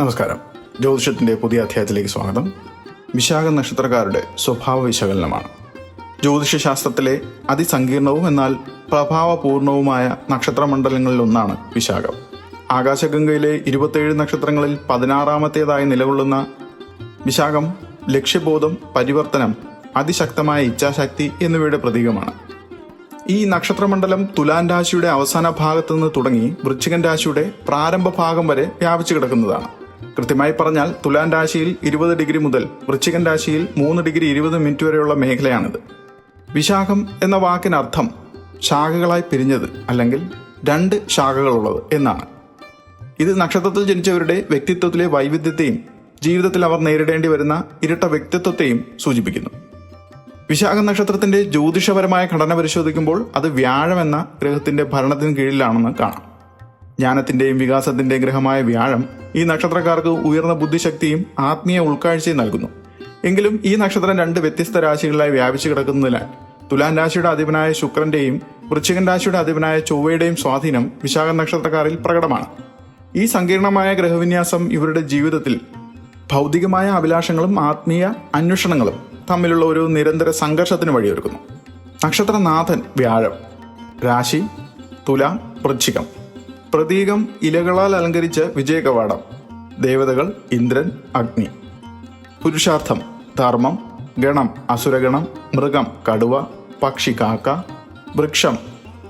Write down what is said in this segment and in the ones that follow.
നമസ്കാരം. ജ്യോതിഷത്തിന്റെ പുതിയ അധ്യായത്തിലേക്ക് സ്വാഗതം. വിശാഖ നക്ഷത്രക്കാരുടെ സ്വഭാവ വിശകലനമാണ്. ജ്യോതിഷശാസ്ത്രത്തിലെ അതിസങ്കീർണവും എന്നാൽ പ്രഭാവപൂർണവുമായ നക്ഷത്രമണ്ഡലങ്ങളിലൊന്നാണ് വിശാഖം. ആകാശഗംഗയിലെ ഇരുപത്തേഴ് നക്ഷത്രങ്ങളിൽ പതിനാറാമത്തേതായി നിലകൊള്ളുന്ന വിശാഖം ലക്ഷ്യബോധം പരിവർത്തനം അതിശക്തമായ ഇച്ഛാശക്തി എന്നിവയുടെ പ്രതീകമാണ്. ഈ നക്ഷത്രമണ്ഡലം തുലാൻ രാശിയുടെ അവസാന ഭാഗത്തു നിന്ന് തുടങ്ങി വൃശ്ചികൻ രാശിയുടെ പ്രാരംഭ ഭാഗം വരെ വ്യാപിച്ചു കിടക്കുന്നതാണ്. കൃത്യമായി പറഞ്ഞാൽ തുലാൻ രാശിയിൽ ഇരുപത് ഡിഗ്രി മുതൽ വൃശ്ചികൻ രാശിയിൽ മൂന്ന് ഡിഗ്രി ഇരുപത് മിനിറ്റ് വരെയുള്ള മേഖലയാണിത്. വിശാഖം എന്ന വാക്കിനർത്ഥം ശാഖകളായി പിരിഞ്ഞത് അല്ലെങ്കിൽ രണ്ട് ശാഖകളുള്ളത് എന്നാണ്. ഇത് നക്ഷത്രത്തിൽ ജനിച്ചവരുടെ വ്യക്തിത്വത്തിലെ വൈവിധ്യത്തെയും ജീവിതത്തിൽ അവർ നേരിടേണ്ടി വരുന്ന ഇരട്ട വ്യക്തിത്വത്തെയും സൂചിപ്പിക്കുന്നു. വിശാഖ നക്ഷത്രത്തിന്റെ ജ്യോതിഷപരമായ ഘടന പരിശോധിക്കുമ്പോൾ അത് വ്യാഴം എന്ന ഗ്രഹത്തിന്റെ ഭരണത്തിന് കീഴിലാണെന്ന് കാണാം. ജ്ഞാനത്തിന്റെയും വികാസത്തിന്റെയും ഗ്രഹമായ വ്യാഴം ഈ നക്ഷത്രക്കാർക്ക് ഉയർന്ന ബുദ്ധിശക്തിയും ആത്മീയ ഉൾക്കാഴ്ചയും നൽകുന്നു. എങ്കിലും ഈ നക്ഷത്രം രണ്ട് വ്യത്യസ്ത രാശികളിലായി വ്യാപിച്ചു കിടക്കുന്നതിനാൽ തുലാൻ രാശിയുടെ അധിപനായ ശുക്രന്റെയും വൃശ്ചികൻ രാശിയുടെ അധിപനായ ചൊവ്വയുടെയും സ്വാധീനം വിശാഖ നക്ഷത്രക്കാരിൽ പ്രകടമാണ്. ഈ സങ്കീർണമായ ഗ്രഹവിന്യാസം ഇവരുടെ ജീവിതത്തിൽ ഭൗതികമായ അഭിലാഷങ്ങളും ആത്മീയ അന്വേഷണങ്ങളും തമ്മിലുള്ള ഒരു നിരന്തര സംഘർഷത്തിന് വഴിയൊരുക്കുന്നു. നക്ഷത്രനാഥൻ വ്യാഴം രാശി തുലാം വൃശ്ചികം. പ്രതീകം ഇലകളാൽ അലങ്കരിച്ച വിജയകവാടം. ദേവതകൾ ഇന്ദ്രൻ അഗ്നി. പുരുഷാർത്ഥം ധർമ്മം ഗണം അസുരഗണം മൃഗം കടുവ പക്ഷി കാക്ക വൃക്ഷം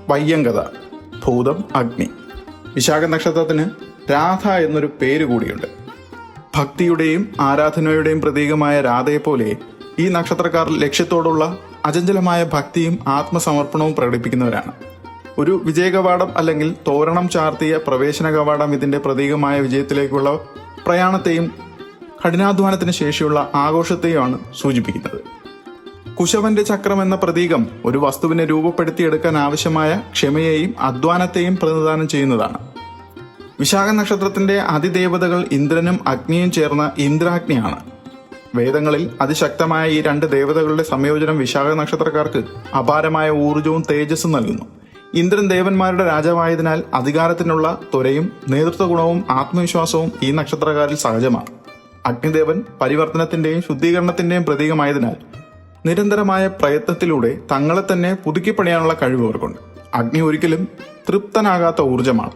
വയ്യങ്കത ഭൂതം അഗ്നി. വിശാഖ നക്ഷത്രത്തിന് രാധ എന്നൊരു പേര് കൂടിയുണ്ട്. ഭക്തിയുടെയും ആരാധനയുടെയും പ്രതീകമായ രാധയെപ്പോലെ ഈ നക്ഷത്രക്കാർ ലക്ഷ്യത്തോടുള്ള അചഞ്ചലമായ ഭക്തിയും ആത്മസമർപ്പണവും പ്രകടിപ്പിക്കുന്നവരാണ്. ഒരു വിജയകവാടം അല്ലെങ്കിൽ തോരണം ചാർത്തിയ പ്രവേശന കവാടം ഇതിന്റെ പ്രതീകമായ വിജയത്തിലേക്കുള്ള പ്രയാണത്തെയും കഠിനാധ്വാനത്തിന് ശേഷിയുള്ള ആഘോഷത്തെയുമാണ് സൂചിപ്പിക്കുന്നത്. കുശവന്റെ ചക്രം എന്ന പ്രതീകം ഒരു വസ്തുവിനെ രൂപപ്പെടുത്തിയെടുക്കാൻ ആവശ്യമായ ക്ഷമയെയും അധ്വാനത്തെയും പ്രതിനിധാനം ചെയ്യുന്നതാണ്. വിശാഖ നക്ഷത്രത്തിന്റെ അതിദേവതകൾ ഇന്ദ്രനും അഗ്നിയും ചേർന്ന ഇന്ദ്രാഗ്നിയാണ്. വേദങ്ങളിൽ അതിശക്തമായ ഈ രണ്ട് ദേവതകളുടെ സംയോജനം വിശാഖ നക്ഷത്രക്കാർക്ക് അപാരമായ ഊർജവും തേജസ്സും നൽകുന്നു. ഇന്ദ്രൻ ദേവന്മാരുടെ രാജാവായതിനാൽ അധികാരത്തിനുള്ള ത്വരയും നേതൃത്വ ഗുണവും ആത്മവിശ്വാസവും ഈ നക്ഷത്രകാരിൽ സഹജമാണ്. അഗ്നിദേവൻ പരിവർത്തനത്തിന്റെയും ശുദ്ധീകരണത്തിന്റെയും പ്രതീകമായതിനാൽ നിരന്തരമായ പ്രയത്നത്തിലൂടെ തങ്ങളെ തന്നെ പുതുക്കിപ്പണിയാനുള്ള കഴിവ് അവർക്കുണ്ട്. അഗ്നി ഒരിക്കലും തൃപ്തനാകാത്ത ഊർജമാണ്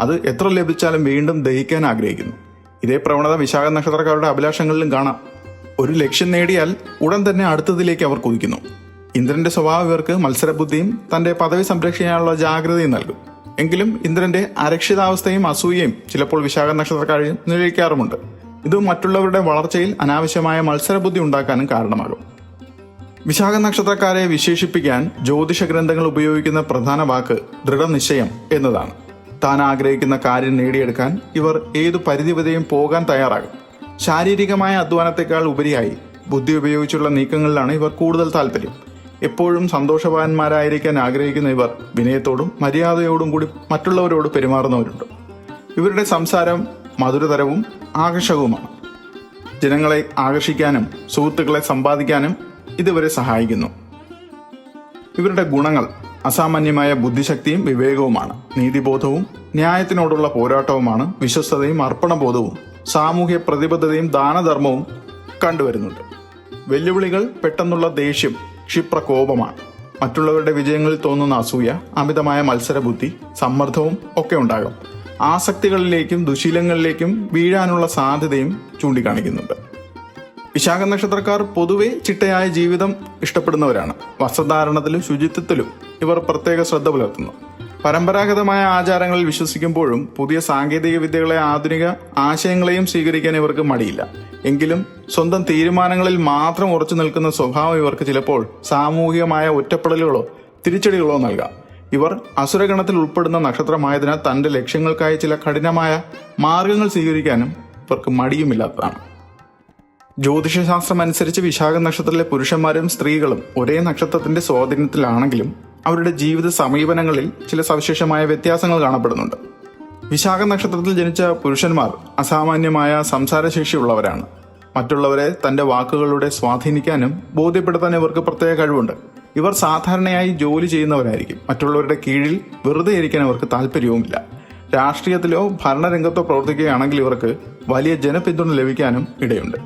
അത് എത്ര ലഭിച്ചാലും വീണ്ടും ദഹിക്കാൻ ആഗ്രഹിക്കുന്നു. ഇതേ പ്രവണത വിശാഖ നക്ഷത്രക്കാരുടെ അഭിലാഷങ്ങളിലും കാണാം. ഒരു ലക്ഷ്യം നേടിയാൽ ഉടൻ തന്നെ അടുത്തതിലേക്ക് അവർ കുതിക്കുന്നു. ഇന്ദ്രന്റെ സ്വഭാവം ഇവർക്ക് മത്സരബുദ്ധിയും തന്റെ പദവി സംരക്ഷിക്കാനുള്ള ജാഗ്രതയും നൽകും. എങ്കിലും ഇന്ദ്രന്റെ അരക്ഷിതാവസ്ഥയും അസൂയയും ചിലപ്പോൾ വിശാഖ നക്ഷത്രക്കാരും നിഴലിക്കാറുമുണ്ട്. ഇത് മറ്റുള്ളവരുടെ വളർച്ചയിൽ അനാവശ്യമായ മത്സരബുദ്ധി ഉണ്ടാക്കാനും കാരണമാകും. വിശാഖ നക്ഷത്രക്കാരെ വിശേഷിപ്പിക്കാൻ ജ്യോതിഷ ഗ്രന്ഥങ്ങൾ ഉപയോഗിക്കുന്ന പ്രധാന വാക്ക് ദൃഢനിശ്ചയം എന്നതാണ്. താൻ ആഗ്രഹിക്കുന്ന കാര്യം നേടിയെടുക്കാൻ ഇവർ ഏതു പരിധിവരെയും പോകാൻ തയ്യാറാകും. ശാരീരികമായ അധ്വാനത്തെക്കാൾ ഉപരിയായി ബുദ്ധി ഉപയോഗിച്ചുള്ള നീക്കങ്ങളിലാണ് ഇവർ കൂടുതൽ താല്പര്യം. എപ്പോഴും സന്തോഷവാന്മാരായിരിക്കാൻ ആഗ്രഹിക്കുന്ന ഇവർ വിനയത്തോടും മര്യാദയോടും കൂടി മറ്റുള്ളവരോട് പെരുമാറുന്നവരുണ്ട്. ഇവരുടെ സംസാരം മധുരതരവും ആകർഷകവുമാണ്. ജനങ്ങളെ ആകർഷിക്കാനും സുഹൃത്തുക്കളെ സമ്പാദിക്കാനും ഇതുവരെ സഹായിക്കുന്നു. ഇവരുടെ ഗുണങ്ങൾ അസാമാന്യമായ ബുദ്ധിശക്തിയും വിവേകവുമാണ്. നീതിബോധവും ന്യായത്തിനോടുള്ള പോരാട്ടവുമാണ് വിശ്വസ്തതയും അർപ്പണബോധവും സാമൂഹ്യ പ്രതിബദ്ധതയും ദാനധർമ്മവും കണ്ടുവരുന്നുണ്ട്. വെല്ലുവിളികൾ പെട്ടെന്നുള്ള ദേഷ്യം ക്ഷിപ്രകോപമാണ്. മറ്റുള്ളവരുടെ വിജയങ്ങളിൽ തോന്നുന്ന അസൂയ അമിതമായ മത്സരബുദ്ധി സമ്മർദ്ദവും ഒക്കെ ഉണ്ടാകും. ആസക്തികളിലേക്കും ദുശീലങ്ങളിലേക്കും വീഴാനുള്ള സാധ്യതയും ചൂണ്ടിക്കാണിക്കുന്നുണ്ട്. വിശാഖ നക്ഷത്രക്കാർ പൊതുവെ ചിട്ടയായ ജീവിതം ഇഷ്ടപ്പെടുന്നവരാണ്. വസ്ത്രധാരണത്തിലും ശുചിത്വത്തിലും ഇവർ പ്രത്യേക ശ്രദ്ധ പുലർത്തുന്നു. പരമ്പരാഗതമായ ആചാരങ്ങളിൽ വിശ്വസിക്കുമ്പോഴും പുതിയ സാങ്കേതിക വിദ്യകളെ ആധുനിക ആശയങ്ങളെയും സ്വീകരിക്കാൻ ഇവർക്ക് മടിയില്ല. എങ്കിലും സ്വന്തം തീരുമാനങ്ങളിൽ മാത്രം ഉറച്ചു നിൽക്കുന്ന സ്വഭാവം ഇവർക്ക് ചിലപ്പോൾ സാമൂഹികമായ ഒറ്റപ്പെടലുകളോ തിരിച്ചടികളോ നൽകാം. ഇവർ അസുരഗണത്തിൽ ഉൾപ്പെടുന്ന നക്ഷത്രമായതിനാൽ തന്റെ ലക്ഷ്യങ്ങൾക്കായി ചില കഠിനമായ മാർഗങ്ങൾ സ്വീകരിക്കാനും ഇവർക്ക് മടിയുമില്ലാത്തതാണ്. ജ്യോതിഷശാസ്ത്രം അനുസരിച്ച് വിശാഖ നക്ഷത്രത്തിലെ പുരുഷന്മാരും സ്ത്രീകളും ഒരേ നക്ഷത്രത്തിന്റെ സ്വാധീനത്തിലാണെങ്കിലും അവരുടെ ജീവിത സമീപനങ്ങളിൽ ചില സവിശേഷമായ വ്യത്യാസങ്ങൾ കാണപ്പെടുന്നുണ്ട്. വിശാഖ നക്ഷത്രത്തിൽ ജനിച്ച പുരുഷന്മാർ അസാമാന്യമായ സംസാരശേഷിയുള്ളവരാണ്. മറ്റുള്ളവരെ തന്റെ വാക്കുകളുടെ സ്വാധീനിക്കാനും ബോധ്യപ്പെടുത്താനും ഇവർക്ക് പ്രത്യേക കഴിവുണ്ട്. ഇവർ സാധാരണയായി ജോലി ചെയ്യുന്നവരായിരിക്കും. മറ്റുള്ളവരുടെ കീഴിൽ വെറുതെ ഇരിക്കാൻ അവർക്ക് താല്പര്യവുമില്ല രാഷ്ട്രീയത്തിലോ ഭരണരംഗത്തോ പ്രവർത്തിക്കുകയാണെങ്കിൽ ഇവർക്ക് വലിയ ജനപിന്തുണ ലഭിക്കാനും ഇടയുണ്ട്.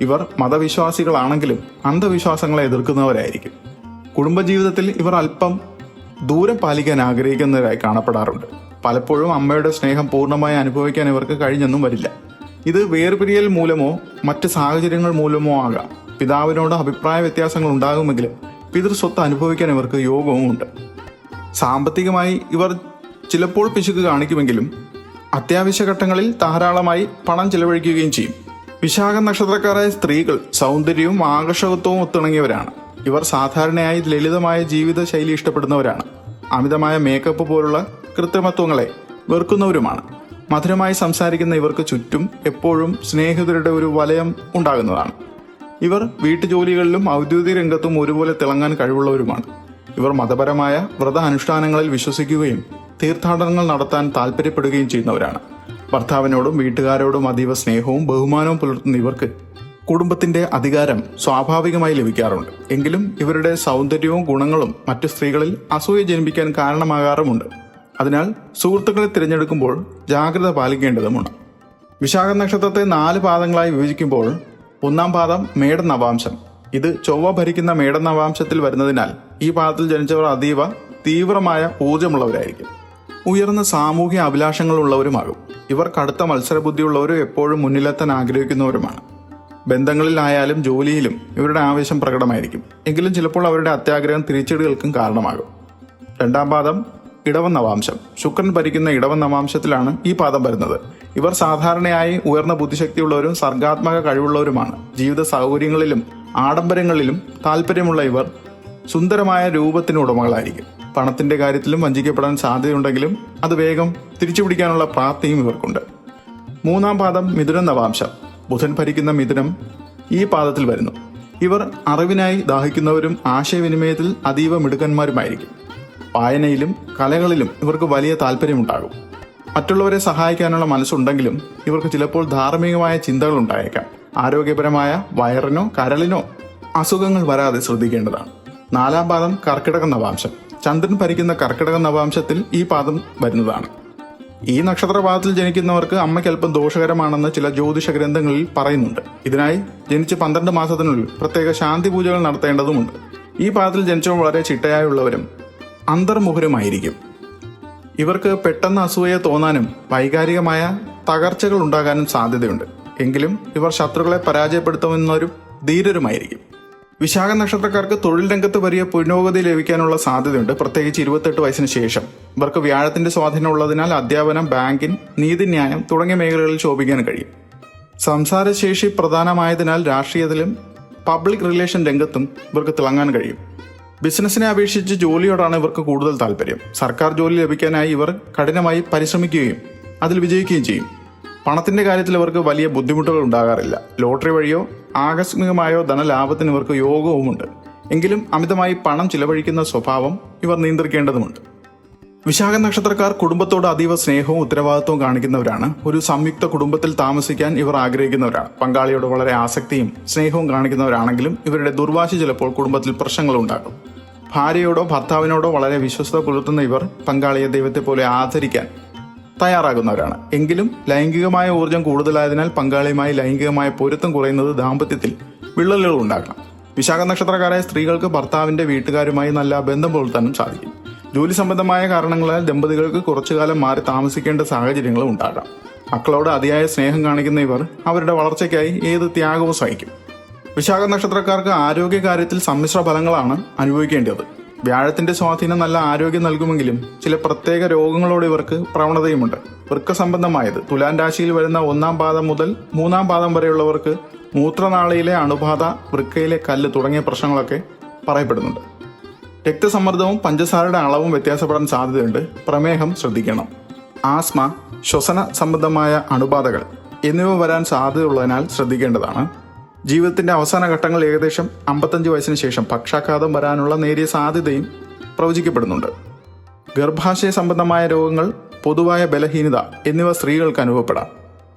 ഇവർ മതവിശ്വാസികളാണെങ്കിലും അന്ധവിശ്വാസങ്ങളെ എതിർക്കുന്നവരായിരിക്കും. കുടുംബജീവിതത്തിൽ ഇവർ അല്പം ദൂരം പാലിക്കാൻ ആഗ്രഹിക്കുന്നവരായി കാണപ്പെടാറുണ്ട്. പലപ്പോഴും അമ്മയുടെ സ്നേഹം പൂർണമായി അനുഭവിക്കാൻ ഇവർക്ക് കഴിഞ്ഞെന്നും വരില്ല. ഇത് വേർപിരിയൽ മൂലമോ മറ്റ് സാഹചര്യങ്ങൾ മൂലമോ ആകാം. പിതാവിനോട് അഭിപ്രായ വ്യത്യാസങ്ങൾ ഉണ്ടാകുമെങ്കിലും പിതൃസ്വത്ത് അനുഭവിക്കാൻ ഇവർക്ക് യോഗവും ഉണ്ട്. സാമ്പത്തികമായി ഇവർ ചിലപ്പോൾ പിശുക്ക് കാണിക്കുമെങ്കിലും അത്യാവശ്യ ഘട്ടങ്ങളിൽ ധാരാളമായി പണം ചെലവഴിക്കുകയും ചെയ്യും. വിശാഖ നക്ഷത്രക്കാരായ സ്ത്രീകൾ സൗന്ദര്യവും ആകർഷകത്വവും ഒത്തിണങ്ങിയവരാണ്. ഇവർ സാധാരണയായി ലളിതമായ ജീവിത ശൈലി ഇഷ്ടപ്പെടുന്നവരാണ്. അമിതമായ മേക്കപ്പ് പോലുള്ള കൃത്രിമത്വങ്ങളെ വെറുക്കുന്നവരുമാണ്. മധുരമായി സംസാരിക്കുന്ന ഇവർക്ക് ചുറ്റും എപ്പോഴും സ്നേഹിതരുടെ ഒരു വലയം ഉണ്ടാകുന്നതാണ്. ഇവർ വീട്ടുജോലികളിലും ഔദ്യോഗിക രംഗത്തും ഒരുപോലെ തിളങ്ങാൻ കഴിവുള്ളവരുമാണ്. ഇവർ മതപരമായ വ്രത അനുഷ്ഠാനങ്ങളിൽ വിശ്വസിക്കുകയും തീർത്ഥാടനങ്ങൾ നടത്താൻ താല്പര്യപ്പെടുകയും ചെയ്യുന്നവരാണ്. ഭർത്താവിനോടും വീട്ടുകാരോടും അതീവ സ്നേഹവും ബഹുമാനവും പുലർത്തുന്ന ഇവർക്ക് കുടുംബത്തിന്റെ അധികാരം സ്വാഭാവികമായി ലഭിക്കാറുണ്ട്. എങ്കിലും ഇവരുടെ സൗന്ദര്യവും ഗുണങ്ങളും മറ്റു സ്ത്രീകളിൽ അസൂയ ജനിപ്പിക്കാൻ കാരണമാകാറുമുണ്ട്. അതിനാൽ സുഹൃത്തുക്കളെ തിരഞ്ഞെടുക്കുമ്പോൾ ജാഗ്രത പാലിക്കേണ്ടതുമാണ്. വിശാഖ നക്ഷത്രത്തെ നാല് പാദങ്ങളായി വിഭജിക്കുമ്പോൾ ഒന്നാം പാദം മേട നവാംശം. ഇത് ചൊവ്വ ഭരിക്കുന്ന മേട നവാംശത്തിൽ വരുന്നതിനാൽ ഈ പാദത്തിൽ ജനിച്ചവർ അതീവ തീവ്രമായ ഊർജമുള്ളവരായിരിക്കും. ഉയർന്ന സാമൂഹ്യ അഭിലാഷങ്ങളുള്ളവരുമാകും. ഇവർ കടുത്ത മത്സരബുദ്ധിയുള്ളവരും എപ്പോഴും മുന്നിലെത്താൻ ആഗ്രഹിക്കുന്നവരുമാണ്. ബന്ധങ്ങളിലായാലും ജോലിയിലും ഇവരുടെ ആവേശം പ്രകടമായിരിക്കും. എങ്കിലും ചിലപ്പോൾ അവരുടെ അത്യാഗ്രഹം തിരിച്ചടികൾക്കും കാരണമാകും. രണ്ടാം പാദം ഇടവ നവാംശം. ശുക്രൻ ഭരിക്കുന്ന ഇടവ നവാംശത്തിലാണ് ഈ പാദം വരുന്നത്. ഇവർ സാധാരണയായി ഉയർന്ന ബുദ്ധിശക്തിയുള്ളവരും സർഗാത്മക കഴിവുള്ളവരുമാണ്. ജീവിത സൗകര്യങ്ങളിലും ആഡംബരങ്ങളിലും താല്പര്യമുള്ള ഇവർ സുന്ദരമായ രൂപത്തിന് ഉടമകളായിരിക്കും. പണത്തിന്റെ കാര്യത്തിലും വഞ്ചിക്കപ്പെടാൻ സാധ്യതയുണ്ടെങ്കിലും അത് വേഗം തിരിച്ചുപിടിക്കാനുള്ള പ്രാപ്തിയും ഇവർക്കുണ്ട്. മൂന്നാം പാദം മിഥുന നവാംശം. ബുധൻ ഭരിക്കുന്ന മിഥുനം ഈ പാദത്തിൽ വരുന്നു. ഇവർ അറിവിനായി ദാഹിക്കുന്നവരും ആശയവിനിമയത്തിൽ അതീവ മിടുക്കന്മാരുമായിരിക്കും. വായനയിലും കലകളിലും ഇവർക്ക് വലിയ താല്പര്യമുണ്ടാകും മറ്റുള്ളവരെ സഹായിക്കാനുള്ള മനസ്സുണ്ടെങ്കിലും ഇവർക്ക് ചിലപ്പോൾ ധാർമ്മികമായ ചിന്തകൾ ഉണ്ടായേക്കാം ആരോഗ്യപരമായ വയറിനോ കരളിനോ അസുഖങ്ങൾ വരാതെ ശ്രദ്ധിക്കേണ്ടതാണ്. നാലാം പാദം കർക്കിടക നവാംശം. ചന്ദ്രൻ ഭരിക്കുന്ന കർക്കിടക നവാംശത്തിൽ ഈ പാദം വരുന്നതാണ്. ഈ നക്ഷത്രപാദത്തിൽ ജനിക്കുന്നവർക്ക് അമ്മയ്ക്ക് അല്പം ദോഷകരമാണെന്ന് ചില ജ്യോതിഷ ഗ്രന്ഥങ്ങളിൽ പറയുന്നുണ്ട്. ഇതിനായി ജനിച്ച് പന്ത്രണ്ട് മാസത്തിനുള്ളിൽ പ്രത്യേക ശാന്തി പൂജകൾ നടത്തേണ്ടതുമുണ്ട്. ഈ പാദത്തിൽ ജനിച്ചവർ വളരെ ചിട്ടയായുള്ളവരും അന്തർമുഖരുമായിരിക്കും. ഇവർക്ക് പെട്ടെന്ന് അസൂയ തോന്നാനും വൈകാരികമായ തകർച്ചകൾ ഉണ്ടാകാനും സാധ്യതയുണ്ട്. എങ്കിലും ഇവർ ശത്രുക്കളെ പരാജയപ്പെടുത്തുമെന്നൊരു ധീരരുമായിരിക്കും. വിശാഖ നക്ഷത്രക്കാർക്ക് തൊഴിൽ രംഗത്ത് വലിയ പുരോഗതി ലഭിക്കാനുള്ള സാധ്യതയുണ്ട്. പ്രത്യേകിച്ച് ഇരുപത്തെട്ട് വയസ്സിന് ശേഷം. ഇവർക്ക് വ്യാഴത്തിന്റെ സ്വാധീനം ഉള്ളതിനാൽ അധ്യാപനം ബാങ്കിംഗ് നീതിന്യായം തുടങ്ങിയ മേഖലകളിൽ ശോഭിക്കാൻ കഴിയും. സംസാരശേഷി പ്രധാനമായതിനാൽ രാഷ്ട്രീയത്തിലും പബ്ലിക് റിലേഷൻ രംഗത്തും ഇവർക്ക് തിളങ്ങാൻ കഴിയും. ബിസിനസ്സിനെ അപേക്ഷിച്ച് ജോലിയോടാണ് ഇവർക്ക് കൂടുതൽ താല്പര്യം. സർക്കാർ ജോലി ലഭിക്കാനായി ഇവർ കഠിനമായി പരിശ്രമിക്കുകയും അതിൽ വിജയിക്കുകയും ചെയ്യും. പണത്തിന്റെ കാര്യത്തിൽ ഇവർക്ക് വലിയ ബുദ്ധിമുട്ടുകൾ ഉണ്ടാകാറില്ല. ലോട്ടറി വഴിയോ ആകസ്മികമായോ ധനലാഭത്തിന് ഇവർക്ക് യോഗവുമുണ്ട്. എങ്കിലും അമിതമായി പണം ചിലവഴിക്കുന്ന സ്വഭാവം ഇവർ നിയന്ത്രിക്കേണ്ടതുണ്ട് വിശാഖ നക്ഷത്രക്കാർ കുടുംബത്തോട് അതീവ സ്നേഹവും ഉത്തരവാദിത്വവും കാണിക്കുന്നവരാണ്. ഒരു സംയുക്ത കുടുംബത്തിൽ താമസിക്കാൻ ഇവർ ആഗ്രഹിക്കുന്നവരാണ്. പങ്കാളിയോട് വളരെ ആസക്തിയും സ്നേഹവും കാണിക്കുന്നവരാണെങ്കിലും ഇവരുടെ ദുർവാശി ചിലപ്പോൾ കുടുംബത്തിൽ പ്രശ്നങ്ങൾ ഉണ്ടാക്കും. ഭാര്യയോടോ ഭർത്താവിനോടോ വളരെ വിശ്വസ്ത പുലർത്തുന്ന ഇവർ പങ്കാളിയെ ദൈവത്തെ പോലെ ആദരിക്കാൻ തയ്യാറാകുന്നവരാണ്. എങ്കിലും ലൈംഗികമായ ഊർജം കൂടുതലായതിനാൽ പങ്കാളിയുമായി ലൈംഗികമായ പൊരുത്തം കുറയുന്നത് ദാമ്പത്യത്തിൽ വിള്ളലുകൾ ഉണ്ടാക്കണം വിശാഖ നക്ഷത്രക്കാരായ സ്ത്രീകൾക്ക് ഭർത്താവിന്റെ വീട്ടുകാരുമായി നല്ല ബന്ധം പുലർത്താനും സാധിക്കും. ജോലി സംബന്ധമായ കാരണങ്ങളാൽ ദമ്പതികൾക്ക് കുറച്ചുകാലം മാറി താമസിക്കേണ്ട സാഹചര്യങ്ങളും ഉണ്ടാകാം. മക്കളോട് അതിയായ സ്നേഹം കാണിക്കുന്ന ഇവർ അവരുടെ വളർച്ചയ്ക്കായി ഏത് ത്യാഗവും സഹിക്കും. വിശാഖ നക്ഷത്രക്കാർക്ക് ആരോഗ്യകാര്യത്തിൽ സമ്മിശ്ര ഫലങ്ങളാണ് അനുഭവിക്കേണ്ടത്. വ്യാഴത്തിന്റെ സ്വാധീനം നല്ല ആരോഗ്യം നൽകുമെങ്കിലും ചില പ്രത്യേക രോഗങ്ങളോട് ഇവർക്ക് പ്രവണതയുമുണ്ട്. വൃക്ക സംബന്ധമായത് തുലാൻ രാശിയിൽ വരുന്ന ഒന്നാം പാദം മുതൽ മൂന്നാം പാദം വരെയുള്ളവർക്ക് മൂത്രനാളിയിലെ അണുബാധ വൃക്കയിലെ കല്ല് തുടങ്ങിയ പ്രശ്നങ്ങളൊക്കെ പറയപ്പെടുന്നുണ്ട്. രക്തസമ്മർദ്ദവും പഞ്ചസാരയുടെ അളവും വ്യത്യാസപ്പെടാൻ സാധ്യതയുണ്ട്. പ്രമേഹം ശ്രദ്ധിക്കണം. ആസ്മ ശ്വസന സംബന്ധമായ അണുബാധകൾ എന്നിവ വരാൻ സാധ്യതയുള്ളതിനാൽ ശ്രദ്ധിക്കേണ്ടതാണ്. ജീവിതത്തിന്റെ അവസാന ഘട്ടങ്ങൾ ഏകദേശം അമ്പത്തഞ്ച് വയസ്സിന് ശേഷം പക്ഷാഘാതം വരാനുള്ള നേരിയ സാധ്യതയും പ്രവചിക്കപ്പെടുന്നുണ്ട്. ഗർഭാശയ സംബന്ധമായ രോഗങ്ങൾ പൊതുവായ ബലഹീനത എന്നിവ സ്ത്രീകൾക്ക് അനുഭവപ്പെടാം.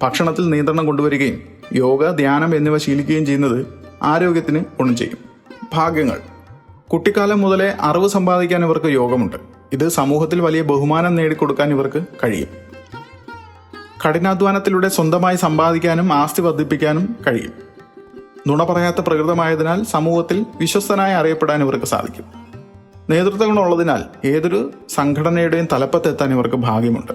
ഭക്ഷണത്തിൽ നിയന്ത്രണം കൊണ്ടുവരികയും യോഗ ധ്യാനം എന്നിവ ശീലിക്കുകയും ചെയ്യുന്നത് ആരോഗ്യത്തിന് ഗുണം ചെയ്യും. ഭാഗ്യങ്ങൾ. കുട്ടിക്കാലം മുതലേ അറിവ് സമ്പാദിക്കാൻ ഇവർക്ക് യോഗമുണ്ട്. ഇത് സമൂഹത്തിൽ വലിയ ബഹുമാനം നേടിക്കൊടുക്കാൻ ഇവർക്ക് കഴിയും. കഠിനാധ്വാനത്തിലൂടെ സ്വന്തമായി സമ്പാദിക്കാനും ആസ്തി വർദ്ധിപ്പിക്കാനും കഴിയും. നുണ പറയാത്ത പ്രകൃതമായതിനാൽ സമൂഹത്തിൽ വിശ്വസ്തനായി അറിയപ്പെടാൻ ഇവർക്ക് സാധിക്കും. നേതൃത്വ ഗുണമുള്ളതിനാൽ ഏതൊരു സംഘടനയുടെയും തലപ്പത്തെത്താൻ ഇവർക്ക് ഭാഗ്യമുണ്ട്.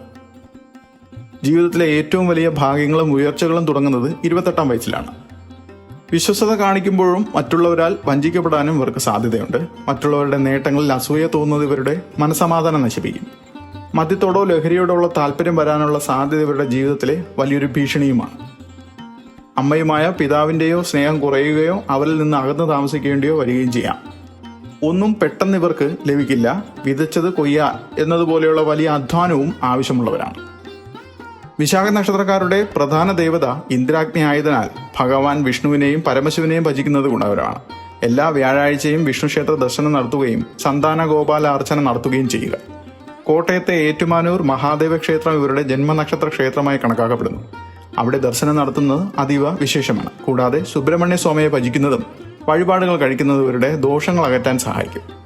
ജീവിതത്തിലെ ഏറ്റവും വലിയ ഭാഗ്യങ്ങളും ഉയർച്ചകളും തുടങ്ങുന്നത് ഇരുപത്തെട്ടാം വയസ്സിലാണ്. വിശ്വസത കാണിക്കുമ്പോഴും മറ്റുള്ളവരാൽ വഞ്ചിക്കപ്പെടാനും ഇവർക്ക് സാധ്യതയുണ്ട്. മറ്റുള്ളവരുടെ നേട്ടങ്ങളിൽ അസൂയ തോന്നുന്നത് ഇവരുടെ മനസമാധാനം നശിപ്പിക്കും. മദ്യത്തോടോ ലഹരിയോടോ ഉള്ള താല്പര്യം വരാനുള്ള സാധ്യത ഇവരുടെ ജീവിതത്തിലെ വലിയൊരു ഭീഷണിയുമാണ്. അമ്മയുമായ പിതാവിന്റെയോ സ്നേഹം കുറയുകയോ അവരിൽ നിന്ന് അകന്നു താമസിക്കേണ്ടിയോ വരികയും ചെയ്യാം. ഒന്നും പെട്ടെന്ന് ഇവർക്ക് ലഭിക്കില്ല. വിതച്ചത് കൊയ്യ എന്നതുപോലെയുള്ള വലിയ അധ്വാനവും ആവശ്യമുള്ളവരാണ്. വിശാഖ നക്ഷത്രക്കാരുടെ പ്രധാന ദേവത ഇന്ദ്രാഗ്നി ആയതിനാൽ ഭഗവാൻ വിഷ്ണുവിനെയും പരമശിവനെയും ഭജിക്കുന്നത് ഗുണകരമാണ്. എല്ലാ വ്യാഴാഴ്ചയും വിഷ്ണു ക്ഷേത്ര ദർശനം നടത്തുകയും സന്താന ഗോപാലാർച്ചന നടത്തുകയും ചെയ്യുക. കോട്ടയത്തെ ഏറ്റുമാനൂർ മഹാദേവ ക്ഷേത്രം ഇവരുടെ ജന്മനക്ഷത്ര ക്ഷേത്രമായി കണക്കാക്കപ്പെടുന്നു. അവിടെ ദർശനം നടത്തുന്നത് അതീവ വിശേഷമാണ്. കൂടാതെ സുബ്രഹ്മണ്യ സ്വാമിയെ ഭജിക്കുന്നതും വഴിപാടുകൾ കഴിക്കുന്നതും ഇവരുടെ ദോഷങ്ങൾ അകറ്റാൻ സഹായിക്കും.